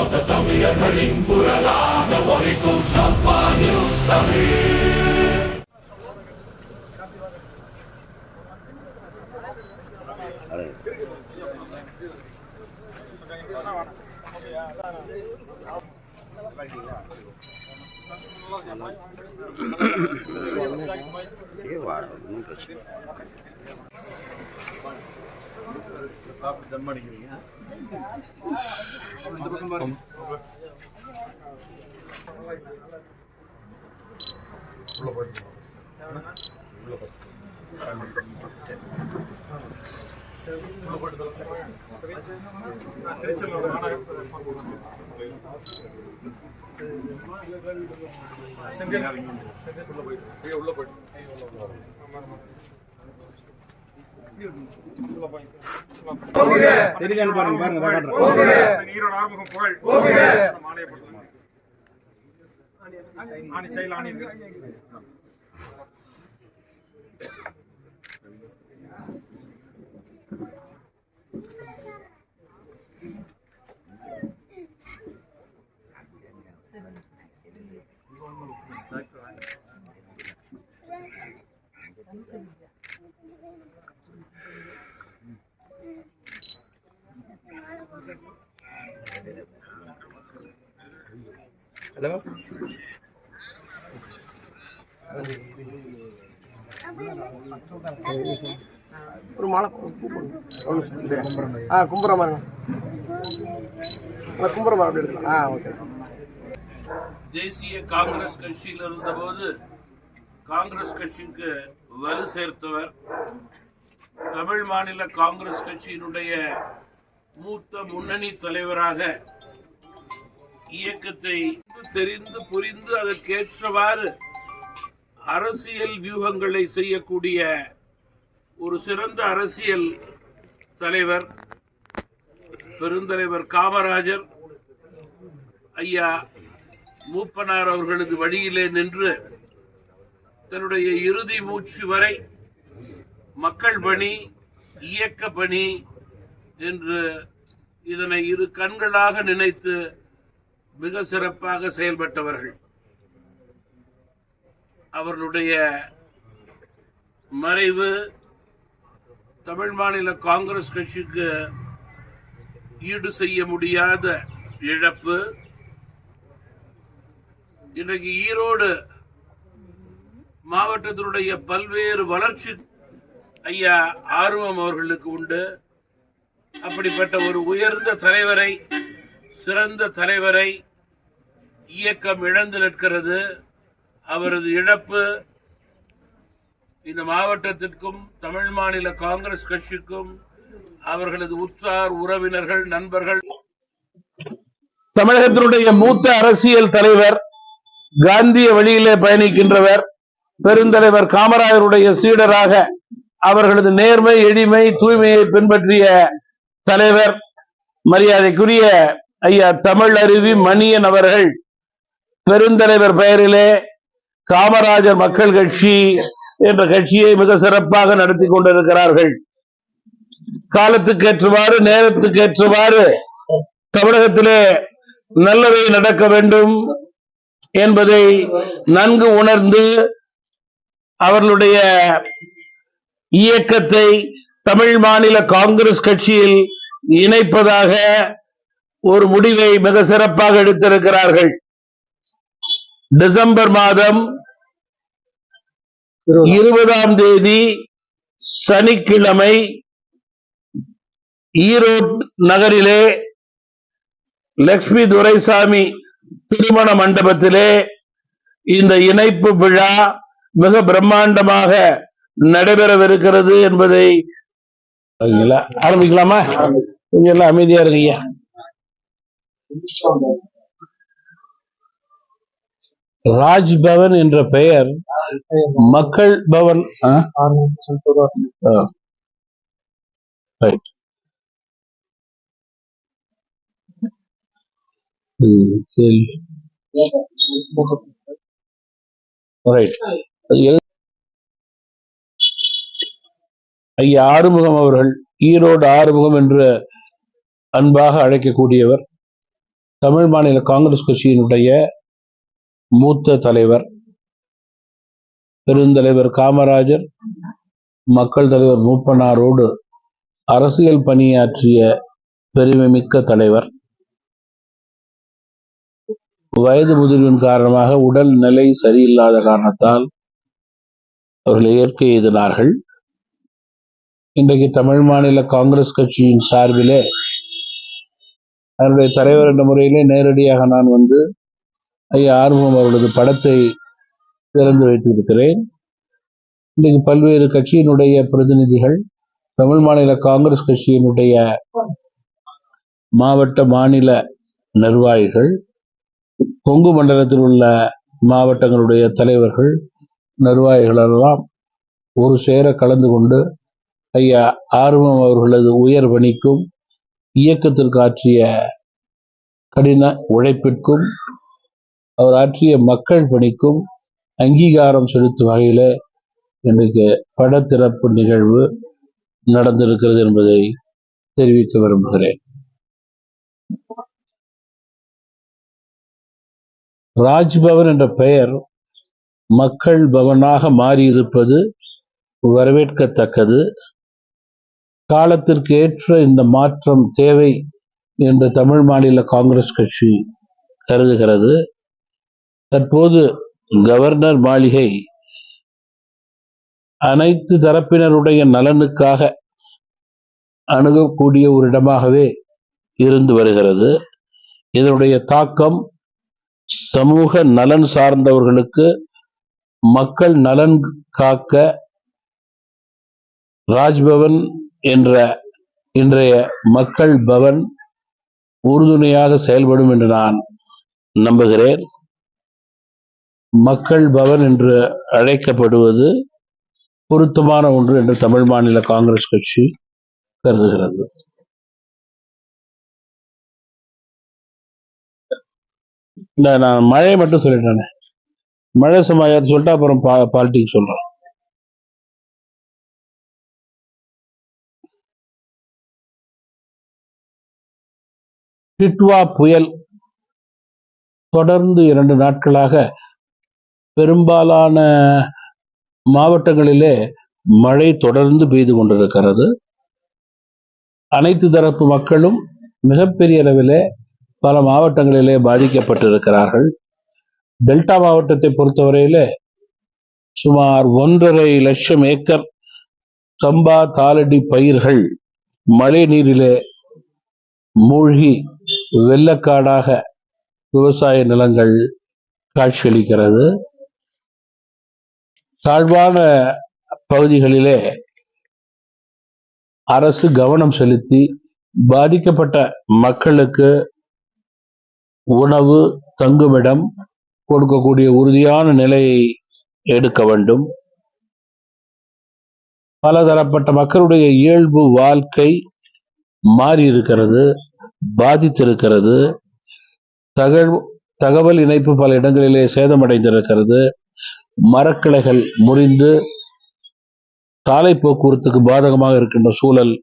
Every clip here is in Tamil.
ஒட்டுமொத்த தமிழர்களின் குரலாக ஒழிக்கும் சப்பா நியூஸ் தமிழ் செங்கல் செங்கல் உள்ள போயிட்டு உள்ள போயிட்டு தெரியுதான்னு பாருங்க பாருங்க ஈரோடு ஆறுமுகம் புகழ் ஆணி செயல் ஆணி இருக்கு ஹலோ? ஒரு மாலை. ஆ கும்புற மாதிரி கும்புற மாதிரி அப்படி எடுக்கலாம் ஆ ஓகே. தேசிய காங்கிரஸ் கட்சியில் இருந்தபோது காங்கிரஸ் கட்சிக்கு வலு சேர்த்தவர் தமிழ் மாநில காங்கிரஸ் கட்சியினுடைய மூத்த முன்னணி தலைவராக இயக்கத்தை தெரிந்து புரிந்து அதற்கேற்றவாறு அரசியல் வியூகங்களை செய்யக்கூடிய ஒரு சிறந்த அரசியல் தலைவர் பெருந்தலைவர் காமராஜர் ஐயா மூப்பனார் அவர்களது வழியிலே நின்று தன்னுடைய இறுதி மூச்சு வரை மக்கள் பணி இயக்க பணி என்று இதனை இரு கண்களாக நினைத்து மிக சிறப்பாக செயல்பட்டவர்கள். அவர்களுடைய மறைவு தமிழ் மாநில காங்கிரஸ் கட்சிக்கு ஈடு செய்ய முடியாத இழப்பு. இன்றைக்கு ஈரோடு மாவட்டத்தினுடைய பல்வேறு வளர்ச்சி ஐயா ஆர்வம் அவர்களுக்கு உண்டு. அப்படிப்பட்ட ஒரு உயர்ந்த தலைவரை சிறந்த தலைவரை இயக்கம் இழந்து நிற்கிறது. அவரது இழப்பு இந்த மாவட்டத்திற்கும் தமிழ் மாநில காங்கிரஸ் கட்சிக்கும் அவர்களது உற்றார் உறவினர்கள் நண்பர்கள். தமிழகத்தினுடைய மூத்த அரசியல் தலைவர் காந்திய வழியிலே பயணிக்கின்றவர் பெருந்தலைவர் காமராஜருடைய சீடராக அவர்களது நேர்மை எளிமை தூய்மையை பின்பற்றிய தலைவர் மரியாதைக்குரிய ஐயா தமிழ் அருவி மணியன் அவர்கள் பெருந்தலைவர் பெயரிலே காமராஜர் மக்கள் கட்சி என்ற கட்சியை மிக சிறப்பாக நடத்தி கொண்டிருக்கிறார்கள். காலத்துக்கேற்றவாறு நேரத்துக்கேற்றவாறு தமிழகத்திலே நல்லதை நடக்க வேண்டும் என்பதை நன்கு உணர்ந்து அவர்களுடைய இயக்கத்தை தமிழ் மாநில காங்கிரஸ் கட்சியில் இணைப்பதாக ஒரு முடிவை மிக சிறப்பாக எடுத்திருக்கிறார்கள். டிசம்பர் மாதம் இருபதாம் தேதி சனிக்கிழமை ஈரோடு நகரிலே லட்சுமி துரைசாமி திருமண மண்டபத்திலே இந்த இணைப்பு விழா மிக பிரம்மாண்டமாக நடைபெறவிருக்கிறது என்பதை? ஆரம்பிக்கலாமா கொஞ்சம் அமைதியா இருக்கீங்க ராஜ்பவன் என்ற பெயர் மக்கள் பவன் ஐயா ஆறுமுகம் அவர்கள் ஈரோடு ஆறுமுகம் என்று அன்பாக அழைக்கக்கூடியவர் தமிழ் மாநில காங்கிரஸ் கட்சியினுடைய மூத்த தலைவர் பெருந்தலைவர் காமராஜர் மக்கள் தலைவர் மூப்பனாரோடு அரசியல் பணியாற்றிய பெருமை மிக்க தலைவர். வயது முதிர்வின் காரணமாக உடல் நிலை சரியில்லாத காரணத்தால் அவர்கள் இயற்கை எய்தினார்கள். இன்றைக்கு தமிழ் மாநில காங்கிரஸ் கட்சியின் சார்பிலே அதனுடைய தலைவர் என்ற முறையிலே நேரடியாக நான் வந்து ஐயா ஆர்வம் அவர்களது படத்தை திறந்து வைத்திருக்கிறேன். இன்றைக்கு பல்வேறு கட்சியினுடைய பிரதிநிதிகள் தமிழ் மாநில காங்கிரஸ் கட்சியினுடைய மாவட்ட மாநில நிர்வாகிகள் கொங்கு மண்டலத்தில் உள்ள மாவட்டங்களுடைய தலைவர்கள் நிர்வாகிகளெல்லாம் ஒரு சேர கலந்து கொண்டு ஐயா ஆர்வம் அவர்களது உயர் பணிக்கும் இயக்கத்திற்கு ஆற்றிய கடின உழைப்பிற்கும் அவர் ஆற்றிய மக்கள் பணிக்கும் அங்கீகாரம் செலுத்தும் வகையில் இன்றைக்கு படத்திறப்பு நிகழ்வு நடந்திருக்கிறது என்பதை தெரிவிக்க விரும்புகிறேன். ராஜ்பவன் என்ற பெயர் மக்கள் பவனாக மாறியிருப்பது வரவேற்கத்தக்கது. காலத்திற்கு ஏற்ற இந்த மாற்றம் தேவை என்று தமிழ் மாநில காங்கிரஸ் கட்சி கருதுகிறது. தற்போது கவர்னர் மாளிகை அனைத்து தரப்பினருடைய நலனுக்காக அணுகக்கூடிய ஒரு இடமாகவே இருந்து வருகிறது. இதனுடைய தாக்கம் சமூக நலன் சார்ந்தவர்களுக்கு மக்கள் நலன் காக்க ராஜ்பவன் என்ற இன்றைய மக்கள் பவன் உறுதுணையாக செயல்படும் என்று நான் நம்புகிறேன். மக்கள் பவன் என்று அழைக்கப்படுவது பொருத்தமான ஒன்று என்று தமிழ் மாநில காங்கிரஸ் கட்சி கருதுகிறது. இந்த நான் மழை மட்டும் சொல்லிட்டேனே. மழை சமாச்சாரம் சொல்லிட்டு அப்புறம் பாலிட்டிக்ஸ் சொல்றேன் டிட்வா புயல் தொடர்ந்து இரண்டு நாட்களாக பெரும்பாலான மாவட்டங்களிலே மழை தொடர்ந்து பெய்து கொண்டிருக்கிறது. அனைத்து தரப்பு மக்களும் மிகப்பெரிய அளவிலே பல மாவட்டங்களிலே பாதிக்கப்பட்டிருக்கிறார்கள். டெல்டா மாவட்டத்தை பொறுத்தவரையிலே சுமார் ஒன்றரை லட்சம் ஏக்கர் சம்பா தாளடி பயிர்கள் மழை நீரிலே மூழ்கி வெள்ளக்காடாக விவசாய நிலங்கள் காட்சியளிக்கிறது. தாழ்வான பகுதிகளிலே அரசு கவனம் செலுத்தி பாதிக்கப்பட்ட மக்களுக்கு உணவு தங்குமிடம் கொடுக்கக்கூடிய உறுதியான நிலையை எடுக்க வேண்டும். பலதரப்பட்ட மக்களுடைய இயல்பு வாழ்க்கை மாறி இருக்கிறது பாதித்திருக்கிறது. தகவல் தகவல் இணைப்பு பல இடங்களிலே சேதமடைந்திருக்கிறது. மரக்கிளைகள் முறிந்து சாலை போக்குவரத்துக்கு பாதகமாக இருக்கின்ற சூழல்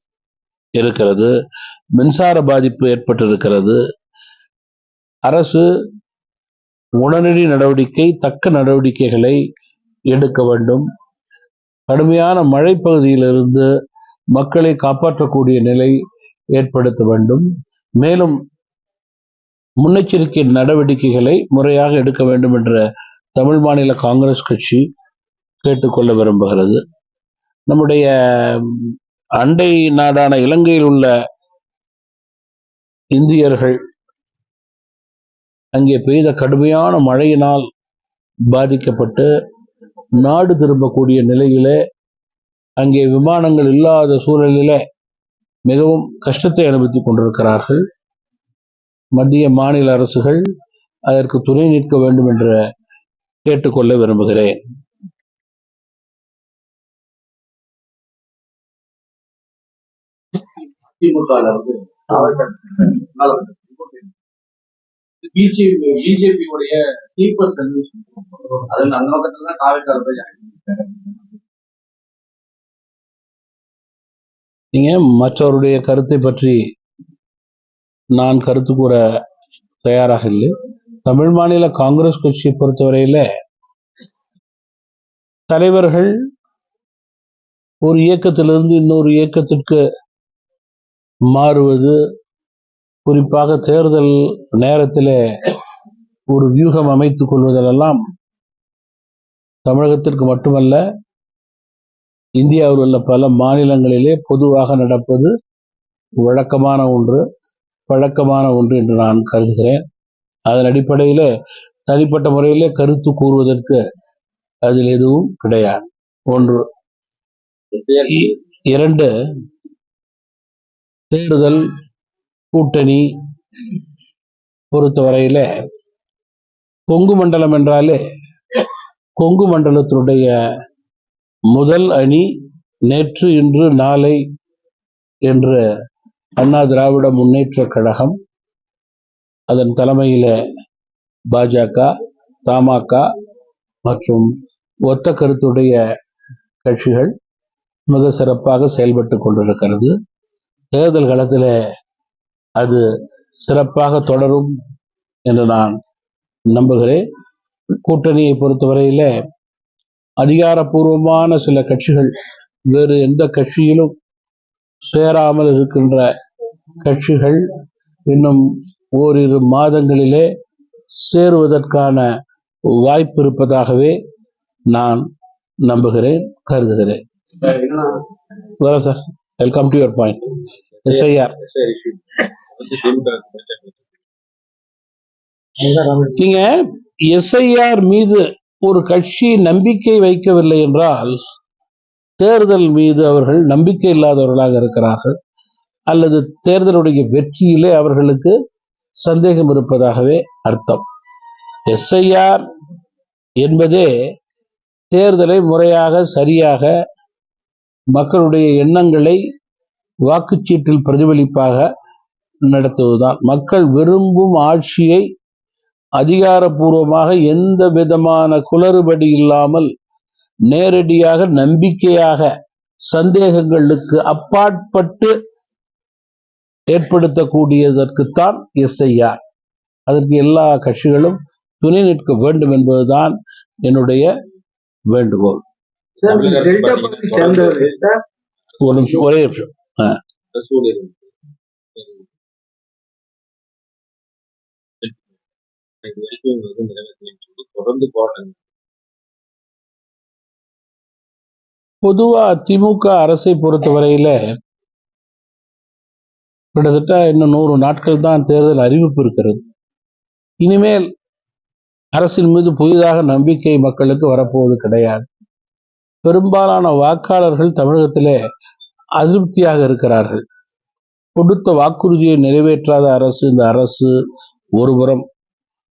இருக்கிறது. மின்சார பாதிப்பு ஏற்பட்டிருக்கிறது. அரசு உடனடி நடவடிக்கை தக்க நடவடிக்கைகளை எடுக்க வேண்டும். கடுமையான மழைப்பகுதியிலிருந்து மக்களை காப்பாற்றக்கூடிய நிலை ஏற்படுத்த வேண்டும். மேலும் முன்னெச்சரிக்கை நடவடிக்கைகளை முறையாக எடுக்க வேண்டும் என்ற தமிழ் மாநில காங்கிரஸ் கட்சி கேட்டுக்கொள்ள விரும்புகிறது. நம்முடைய அண்டை நாடான இலங்கையில் உள்ள இந்தியர்கள் அங்கே பெய்த கடுமையான மழையினால் பாதிக்கப்பட்டு நாடு திரும்பக்கூடிய நிலையிலே அங்கே விமானங்கள் இல்லாத சூழலிலே மிகவும் கஷ்டத்தை அனுபவித்துக் கொண்டிருக்கிறார்கள். மத்திய மாநில அரசுகள் அதற்கு துணை நிற்க வேண்டும் என்ற கேட்டுக்கொள்ள விரும்புகிறேன் பிஜேபி உடைய ஸ்லீப்பர் சர்வீஸ் அந்த பக்கத்துல தான் போய். நீங்க மற்றவருடைய கருத்தை பற்றி நான் கருத்து கூற தயாராக இல்லை தமிழ் மாநில காங்கிரஸ் கட்சியை பொறுத்தவரையில தலைவர்கள் ஒரு இயக்கத்திலிருந்து இன்னொரு இயக்கத்திற்கு மாறுவது குறிப்பாக தேர்தல் நேரத்திலே ஒரு வியூகம் அமைத்துக் கொள்வதிலெல்லாம் தமிழகத்திற்கு மட்டுமல்ல இந்தியாவில் உள்ள பல மாநிலங்களிலே பொதுவாக நடப்பது வழக்கமான ஒன்று பழக்கமான ஒன்று என்று நான் கருதுகிறேன். அதன் அடிப்படையில் தனிப்பட்ட முறையிலே கருத்து கூறுவதற்கு அதில் எதுவும் கிடையாது. ஒன்று இரண்டு தேர்தல் கூட்டணி பொறுத்தவரையில கொங்கு மண்டலம் என்றாலே கொங்கு மண்டலத்தினுடைய முதல் அணி நேற்று இன்று நாளை என்ற அண்ணா திராவிட முன்னேற்ற கழகம் அதன் தலைமையில் பாஜக தமாக மற்றும் ஒத்த கருத்துடைய கட்சிகள் மிக சிறப்பாக செயல்பட்டு கொண்டிருக்கிறது. தேர்தல் களத்தில் அது சிறப்பாக தொடரும் என்று நான் நம்புகிறேன். கூட்டணியை பொறுத்தவரையில அதிகாரப்பூர்வமான சில கட்சிகள் வேறு எந்த கட்சியிலும் சேராமல் இருக்கின்ற கட்சிகள் இன்னும் ஓரிரு மாதங்களிலே சேருவதற்கான வாய்ப்பு இருப்பதாகவே நான் நம்புகிறேன் கருதுகிறேன். Sir welcome to your point SIR நீங்க எஸ்ஐஆர் மீது ஒரு கட்சி நம்பிக்கை வைக்கவில்லை என்றால் தேர்தல் மீது அவர்கள் நம்பிக்கை இல்லாதவர்களாக இருக்கிறார்கள். அல்லது தேர்தலுடைய வெற்றியிலே அவர்களுக்கு சந்தேகம் இருப்பதாகவே அர்த்தம். எஸ்ஐஆர் என்பதே தேர்தலை முறையாக சரியாக மக்களுடைய எண்ணங்களை வாக்குச்சீட்டில் பிரதிபலிப்பாக நடத்துவதுதான். மக்கள் விரும்பும் ஆட்சியை அதிகாரப்பூர்வமாக எந்த விதமான குளறுபடி இல்லாமல் நேரடியாக நம்பிக்கையாக சந்தேகங்களுக்கு அப்பாற்பட்டு ஏற்படுத்தக்கூடியதற்குத்தான் எஸ்ஐஆர். அதற்கு எல்லா கட்சிகளும் துணை நிற்க வேண்டும் என்பதுதான் என்னுடைய வேண்டுகோள். ஒரு நிமிஷம் ஒரே நிமிஷம். தொடர்ந்து போராட்டம் பொதுவா திமுக அரசை பொறுத்தவரையில கிட்டத்தட்ட இன்னும் நூறு நாட்கள் தான் தேர்தல் அறிவிப்பு இருக்கிறது. இனிமேல் அரசின் மீது புதிதாக நம்பிக்கை மக்களுக்கு வரப்போவது கிடையாது. பெரும்பாலான வாக்காளர்கள் தமிழகத்திலே அதிருப்தியாக இருக்கிறார்கள். கொடுத்த வாக்குறுதியை நிறைவேற்றாத அரசு இந்த அரசு ஒருபுறம்.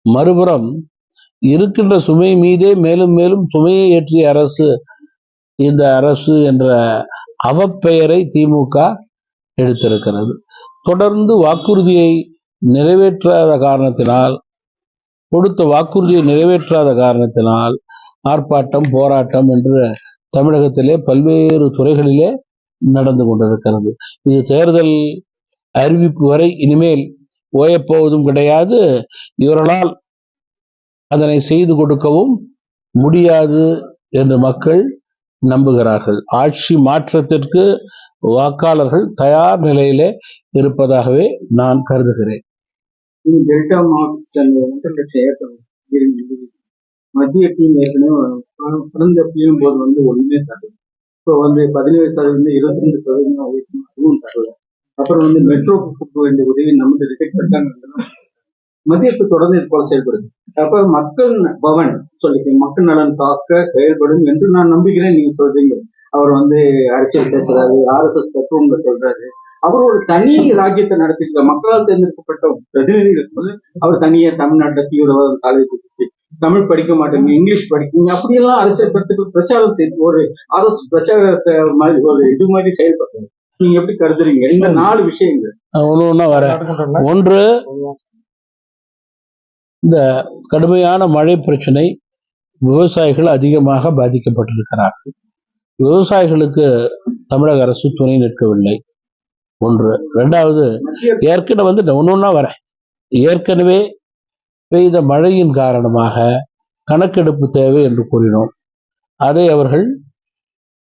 மறுபுறம் இருக்கின்ற சுமை மீதே மேலும் மேலும் சுமையை ஏற்றிய அரசு இந்த அரசு என்ற அவப்பெயரை திமுக எடுத்திருக்கிறது. தொடர்ந்து வாக்குறுதியை நிறைவேற்றாத காரணத்தினால் கொடுத்த வாக்குறுதியை நிறைவேற்றாத காரணத்தினால் ஆர்ப்பாட்டம் போராட்டம் என்று தமிழகத்திலே பல்வேறு துறைகளிலே நடந்து கொண்டிருக்கிறது. இது தேர்தல் அறிவிப்பு வரை இனிமேல் ஓயப்போவதும் கிடையாது. இவர்களால் அதனை செய்து கொடுக்கவும் முடியாது என்று மக்கள் நம்புகிறார்கள். ஆட்சி மாற்றத்திற்கு வாக்காளர்கள் தயார் நிலையிலே இருப்பதாகவே நான் கருதுகிறேன். டெல்டா மாவட்டத்தை சேர்ந்த ஒன்றரை லட்சம் ஏக்கர் மத்திய டீம் ஏற்கனவே பிறந்த கடந்த புயலும் போது வந்து ஒண்ணுமே தரல. இப்போ வந்து பதினேழு சதவீதம் இருபத்தி ரெண்டு சதவீதம் உயர்த்தி அதுவும் தரல. அப்புறம் வந்து மெட்ரோ கொடுக்க வேண்டிய உதவி நமக்கு ரிஜெக்ட் பண்ணிட்டாங்க மத்திய அரசு தொடர்ந்து இது போல செயல்படுது. அப்ப மக்கள் பவன் சொல்லிக்க மக்கள் நலன் காக்க செயல்படும் என்று நான் நம்புகிறேன் நீங்க சொல்றீங்க. அவர் வந்து அரசியல் பேசுறாரு ஆர்எஸ்எஸ் தத்துவங்களை சொல்றாரு. அவர் ஒரு தனி ராஜ்யத்தை நடத்திட்டு மக்களால் தேர்ந்தெடுக்கப்பட்ட பிரதிநிதிகள் போது அவர் தனியா தமிழ்நாட்டுல தீவிரவாதம் காலேஜ் கொடுத்து தமிழ் படிக்க மாட்டேங்க இங்கிலீஷ் படிக்கீங்க அப்படியெல்லாம் அரசியல் கருத்துக்கள் பிரச்சாரம் செய்து ஒரு அரசு பிரச்சாரத்தை மாதிரி ஒரு இது மாதிரி செயல்படுறாங்க நீங்க எப்படி கருதுறீங்க? இந்த நாலு விஷயங்கள். ஒன்று ஒன்றா வரேன். ஒன்று இந்த கடுமையான மழை பிரச்சனை விவசாயிகள் அதிகமாக பாதிக்கப்பட்டிருக்கிறார்கள். விவசாயிகளுக்கு தமிழக அரசு துணை நிற்கவில்லை. ஒன்று. ரெண்டாவது ஏற்கனவே வந்து ஒன்று ஒன்றா வரேன். ஏற்கனவே பெய்த மழையின் காரணமாக கணக்கெடுப்பு தேவை என்று கூறினோம். அதை அவர்கள்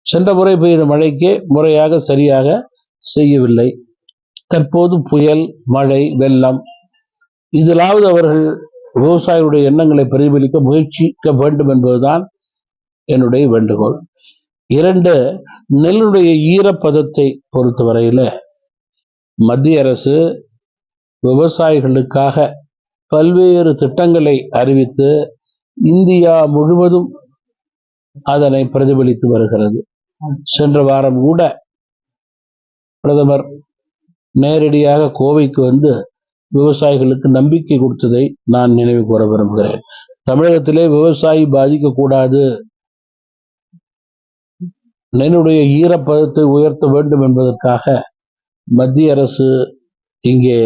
சென்ற முறை பெய்த மழைக்கே முறையாக சரியாக செய்யவில்லை. தற்போது புயல் மழை வெள்ளம் இதிலாவது அவர்கள் விவசாயிகளுடைய எண்ணங்களை பிரதிபலிக்க முயற்சிக்க வேண்டும் என்பதுதான் என்னுடைய வேண்டுகோள். இரண்டு நெல்லுடைய ஈரப்பதத்தை பொறுத்தவரையில மத்திய அரசு விவசாயிகளுக்காக பல்வேறு திட்டங்களை அறிவித்து இந்தியா முழுவதும் அதனை பிரதிபலித்து வருகிறது. சென்ற வாரம் கூட பிரதமர் நேரடியாக கோவைக்கு வந்து விவசாயிகளுக்கு நம்பிக்கை கொடுத்ததை நான் நினைவு கூற விரும்புகிறேன். தமிழகத்திலே விவசாயி பாதிக்கக்கூடாது. நெல்லுடைய ஈரப்பதத்தை உயர்த்த வேண்டும் என்பதற்காக மத்திய அரசு இங்கே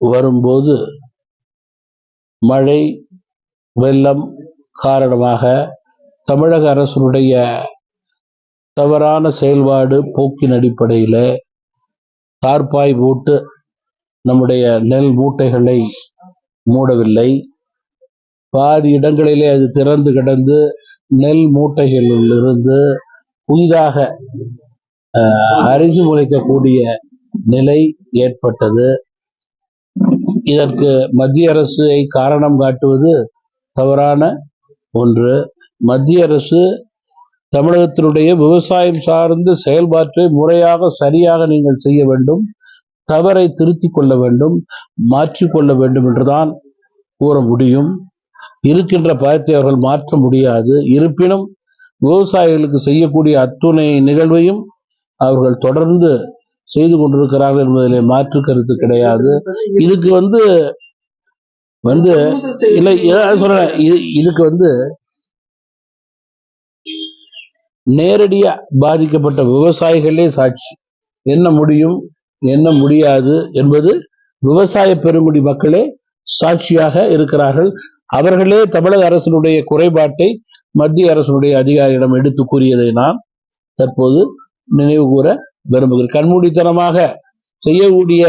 வரும்போது மழை வெள்ளம் காரணமாக தமிழக அரசுடைய தவறான செயல்பாடு போக்கின் அடிப்படையில் தார்பாய் போட்டு நம்முடைய நெல் மூட்டைகளை மூடவில்லை. பாதி இடங்களிலே அது திறந்து கிடந்து நெல் மூட்டைகளிலிருந்து புதிதாக அஹ், அரிசி முளைக்கக்கூடிய நிலை ஏற்பட்டது. இதற்கு மத்திய அரசை காரணம் காட்டுவது தவறான ஒன்று. மத்திய அரசு தமிழகத்தினுடைய விவசாயம் சார்ந்த செயல்பாட்டை முறையாக சரியாக நீங்கள் செய்ய வேண்டும். தவறை திருத்திக் கொள்ள வேண்டும் மாற்றிக்கொள்ள வேண்டும் என்றுதான் கூற முடியும். இருக்கின்ற பதத்தை அவர்கள் மாற்ற முடியாது. இருப்பினும் விவசாயிகளுக்கு செய்யக்கூடிய அத்துணை நிகழ்வையும் அவர்கள் தொடர்ந்து செய்து கொண்டிருக்கிறார்கள் என்பதிலே மாற்று கருத்து கிடையாது. இதுக்கு வந்து வந்து இல்லை இதான் சொல்றேன். இதுக்கு வந்து நேரடியா பாதிக்கப்பட்ட விவசாயிகளே சாட்சி. என்ன முடியும்? என்ன முடியாது என்பது விவசாய பெருங்குடி மக்களே சாட்சியாக இருக்கிறார்கள். அவர்களே தமிழக அரசினுடைய குறைபாட்டை மத்திய அரசினுடைய அதிகாரியிடம் எடுத்து கூறியதை நான் தற்போது நினைவு கூற விரும்புகிறேன். கண்மூடித்தனமாக செய்யக்கூடிய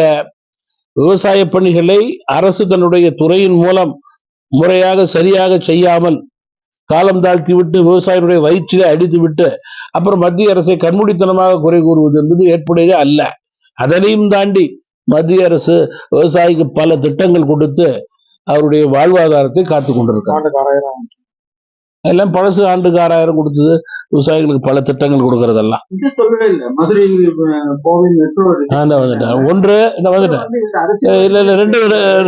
விவசாய பணிகளை அரசு தன்னுடைய துறையின் மூலம் முறையாக சரியாக செய்யாமல் காலம் தாழ்த்தி விட்டு விவசாயிகளுடைய வயிற்றிலே அடித்து விட்டு அப்புறம் மத்திய அரசை கண்மூடித்தனமாக குறை கூறுவது என்பது ஏற்புடையதே அல்ல. அதனையும் தாண்டி மத்திய அரசு விவசாயிக்கு பல திட்டங்கள் கொடுத்து அவருடைய வாழ்வாதாரத்தை காத்து கொண்டிருக்காங்க. எல்லாம் பழசு ஆண்டுக்கு ஆறாயிரம் கொடுத்தது. விவசாயிகளுக்கு பல திட்டங்கள் கொடுக்கறதெல்லாம். வந்துட்டேன். ஒன்று வந்துட்டேன். இல்ல இல்ல ரெண்டு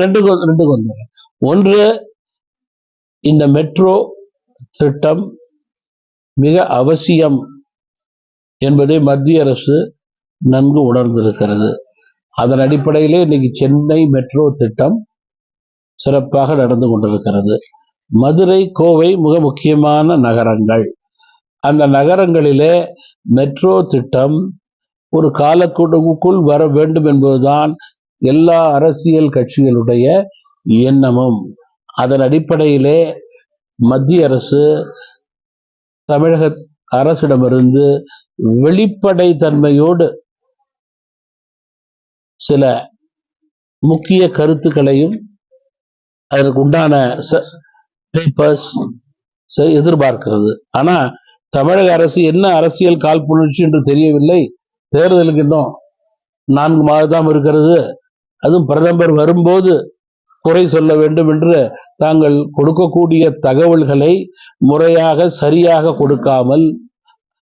ரெண்டுக்கு ரெண்டுக்கு வந்து ஒன்று இந்த மெட்ரோ திட்டம் மிக அவசியம் என்பதை மத்திய அரசு நன்கு உணர்ந்திருக்கிறது. அதன் அடிப்படையிலே இன்னைக்கு சென்னை மெட்ரோ திட்டம் சிறப்பாக நடந்து கொண்டிருக்கிறது. மதுரை கோவை மிக முக்கியமான நகரங்கள். அந்த நகரங்களிலே மெட்ரோ திட்டம் ஒரு காலக்கெடுவுக்குள் வர வேண்டும் என்பதுதான் எல்லா அரசியல் கட்சிகளுடைய எண்ணமும். அதன் அடிப்படையிலே மத்திய அரசு தமிழக அரசிடமிருந்து வெளிப்படை தன்மையோடு சில முக்கிய கருத்துக்களையும் அதற்கு உண்டான பேப்பர்ஸ் எதிர்பார்க்கிறது. ஆனா தமிழக அரசு என்ன அரசியல் காழ்ப்புணர்ச்சி என்று தெரியவில்லை. தேர்தலுக்கு இன்னும் நான்கு மாதம் இருக்கிறது. அதுவும் பிரதமர் வரும்போது குறை சொல்ல வேண்டும் என்று தாங்கள் கொடுக்கக்கூடிய தகவல்களை முறையாக சரியாக கொடுக்காமல்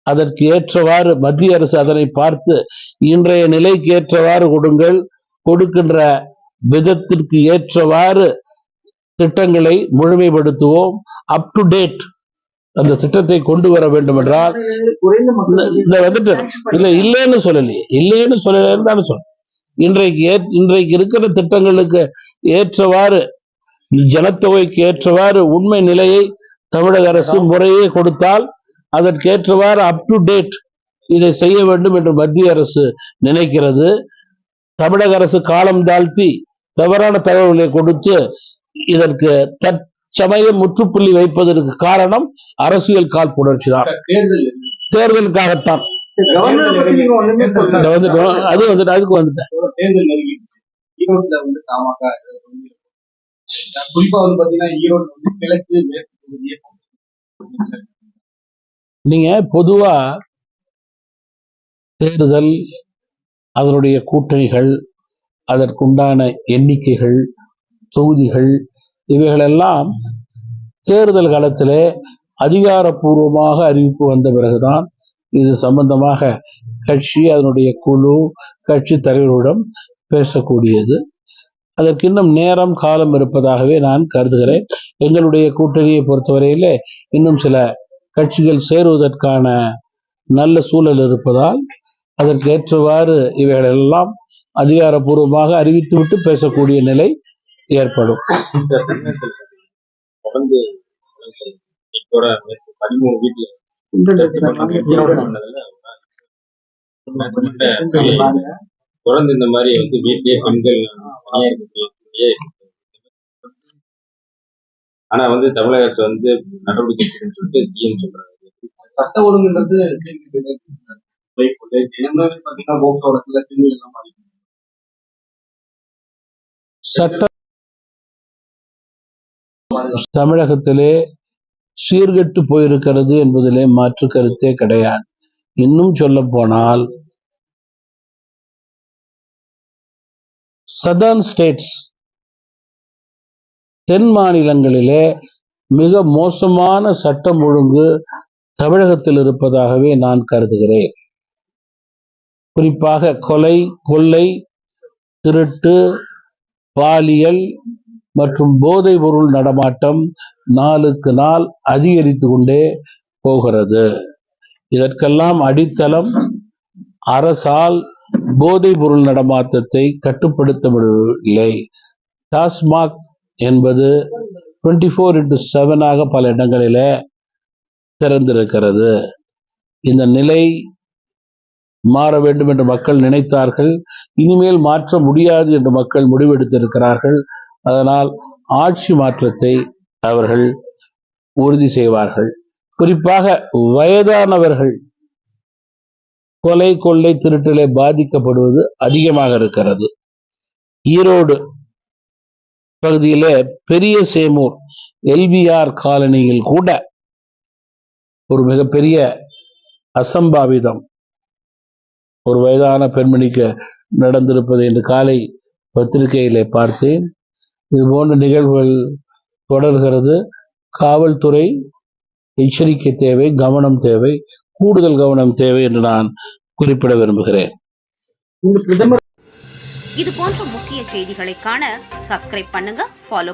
அதற்கு ஏற்றவாறு மத்திய அரசு அதனை பார்த்து இன்றைய நிலைக்கு ஏற்றவாறு கொடுங்கள். கொடுக்கின்ற விதத்திற்கு ஏற்றவாறு திட்டங்களை முழுமைப்படுத்துவோம். அப் டு டேட் அந்த திட்டத்தை கொண்டு வர வேண்டும் என்றால் இந்த- வந்துட்டு இல்ல இல்லைன்னு சொல்லலையே. இல்லைன்னு சொல்லலைன்னு தானே சொல்ல இன்றைக்கு இன்றைக்கு இருக்கிற திட்டங்களுக்கு ஏற்றவாறு ஜனத்தொகைக்கு ஏற்றவாறு உண்மை நிலையை தமிழக அரசு முறையே கொடுத்தால் அதற்கேற்றவாறு அப் டு டேட் இதை செய்ய வேண்டும் என்று மத்திய அரசு நினைக்கிறது. தமிழக அரசு காலம் தாழ்த்தி தவறான தகவல்களை கொடுத்து இதற்கு தற்சமயம் முற்றுப்புள்ளி வைப்பதற்கு காரணம் அரசியல் காழ்ப்புணர்ச்சி தான். தேர்தல் தேர்தலுக்காகத்தான். அது வந்துட்டு அதுக்கு வந்துட்டேன். குறிப்பா வந்து பாத்தீங்கன்னா ஈரோடு வந்து கிழக்கு மேற்கு நீங்க பொதுவா தேர்தல் அதனுடைய கூட்டணிகள் அதற்குண்டான எண்ணிக்கைகள் தொகுதிகள் இவைகளெல்லாம் தேர்தல் காலத்திலே அதிகாரப்பூர்வமாக அறிவிப்பு வந்த பிறகுதான் இது சம்பந்தமாக கட்சி அதனுடைய குழு கட்சி தலைவர்களிடம் பேசக்கூடியது. அதற்கு இன்னும் நேரம் காலம் இருப்பதாகவே நான் கருதுகிறேன். எங்களுடைய கூட்டணியை பொறுத்தவரையிலே இன்னும் சில கட்சிகள் சேருவதற்கான நல்ல சூழல் இருப்பதால் அதற்கு ஏற்றவாறு இவைகளெல்லாம் அதிகாரப்பூர்வமாக அறிவித்துவிட்டு பேசக்கூடிய நிலை ஏற்படும். தொடர்ந்து இந்த மாதிரி வந்து வீட்டிலேயே பெண்கள் ஆனா வந்து தமிழகத்தை வந்து நடவடிக்கை எடுக்கணும்னு சொல்லிட்டு சிஎம் சொல்றாங்க. சட்ட ஒழுங்குன்றது பாத்தீங்கன்னா போக்சோ வழக்குல சிறுமி எல்லாம் பாதிக்கும் சட்ட தமிழகத்திலே சீர்கெட்டு போயிருக்கிறது என்பதிலே மாற்று கருத்தே கிடையாது. இன்னும் சொல்ல போனால் சதர்ன் ஸ்டேட்ஸ் தென் மாநிலங்களிலே மிக மோசமான சட்டம் ஒழுங்கு தமிழகத்தில் இருப்பதாகவே நான் கருதுகிறேன். குறிப்பாக கொலை கொள்ளை திருட்டு பாலியல் மற்றும் போதை பொருள் நடமாட்டம் நாளுக்கு நாள் அதிகரித்து கொண்டே போகிறது. இதற்கெல்லாம் அடித்தளம் அரசால் போதை பொருள் நடமாட்டத்தை கட்டுப்படுத்த முடியவில்லை டாஸ்மாக் என்பது டுவெண்ட்டி ஃபோர் இன்ட்டு செவனாக பல இடங்களிலே திறந்திருக்கிறது. இந்த நிலை மாற வேண்டும் என்று மக்கள் நினைத்தார்கள். இனிமேல் மாற்ற முடியாது என்று மக்கள் முடிவெடுத்திருக்கிறார்கள். அதனால் ஆட்சி மாற்றத்தை அவர்கள் உறுதி செய்வார்கள். குறிப்பாக வயதானவர்கள் கொலை கொள்ளை திருட்டிலே பாதிக்கப்படுவது அதிகமாக இருக்கிறது. ஈரோடு பகுதியில பெரிய சேமூர் எல்விஆர் காலனியில் கூட ஒரு மிகப்பெரிய அசம்பாவிதம். ஒரு வயதான பெண்மணிக்கு நடந்திருப்பது என்று காலை பத்திரிகையிலே பார்த்தேன். இது போன்ற நிகழ்வுகள் தொடர்கிறது. காவல்துறை எச்சரிக்கை தேவை கவனம் தேவை கூடுதல் கவனம் தேவை என்று நான் குறிப்பிட விரும்புகிறேன். பிரதமர் இது போன்ற முக்கிய செய்திகளை காண சப்ஸ்கிரைப் பண்ணுங்க ஃபாலோ